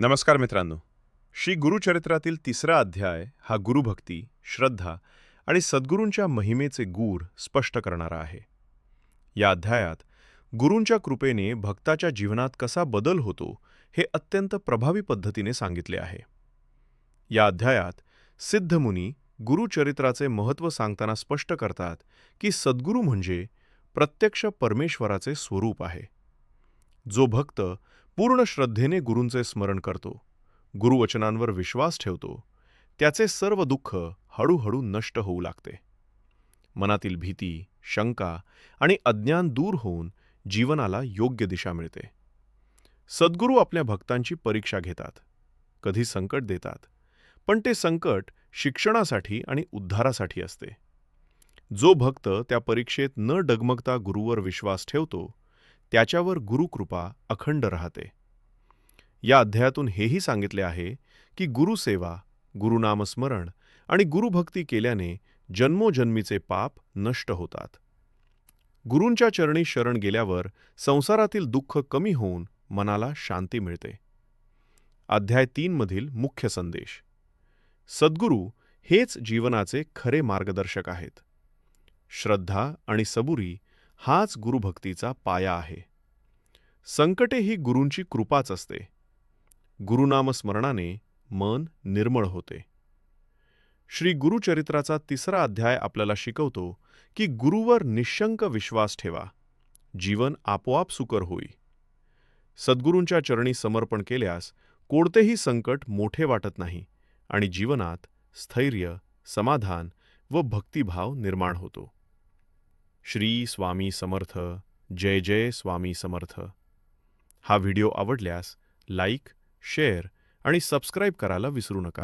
नमस्कार मित्रांनो. श्री गुरुचरित्रातील तिसरा अध्याय हा गुरुभक्ती श्रद्धा आणि सद्गुरूंच्या महिमेचे गूढ स्पष्ट करणारा आहे. या अध्यायात गुरूंच्या कृपेने भक्ताच्या जीवनात कसा बदल होतो हे अत्यंत प्रभावी पद्धतीने सांगितले आहे. या अध्यायात सिद्धमुनी गुरुचरित्राचे महत्त्व सांगताना स्पष्ट करतात की सद्गुरू म्हणजे प्रत्यक्ष परमेश्वराचे स्वरूप आहे. जो भक्त पूर्ण श्रद्धेने गुरूंचे स्मरण करतो गुरुवचनांवर विश्वास ठेवतो त्याचे सर्व दुःख हळूहळू नष्ट होऊ लागते. मनातील भीती शंका आणि अज्ञान दूर होऊन जीवनाला योग्य दिशा मिळते. सद्गुरू आपल्या भक्तांची परीक्षा घेतात कधी संकट देतात पण ते संकट शिक्षणासाठी आणि उद्धारासाठी असते. जो भक्त त्या परीक्षेत न डगमगता गुरुवर विश्वास ठेवतो त्याच्यावर गुरुकृपा अखंड राहते. या अध्यायातून हेही सांगितले आहे की गुरुसेवा गुरुनामस्मरण आणि गुरुभक्ती केल्याने जन्मोजन्मीचे पाप नष्ट होतात. गुरूंच्या चरणी शरण गेल्यावर संसारातील दुःख कमी होऊन मनाला शांती मिळते. अध्याय तीनमधील मुख्य संदेश. सद्गुरू हेच जीवनाचे खरे मार्गदर्शक आहेत. श्रद्धा आणि सबुरी हाच गुरुभक्तीचा पाया आहे. संकटे ही गुरूंची कृपाच असते. गुरुनामस्मरणाने मन निर्मळ होते. श्री गुरुचरित्राचा तिसरा अध्याय आपल्याला शिकवतो की गुरुवर निशंक विश्वास ठेवा. जीवन आपोआप सुकर होई. सद्गुरूंच्या चरणी समर्पण केल्यास कोणतेही संकट मोठे वाटत नाही आणि जीवनात स्थैर्य समाधान व भक्तिभाव निर्माण होतो. श्री स्वामी समर्थ जय जय स्वामी समर्थ. हा व्हिडिओ आवडल्यास लाईक शेअर आणि सबस्क्राईब करायला विसरू नका.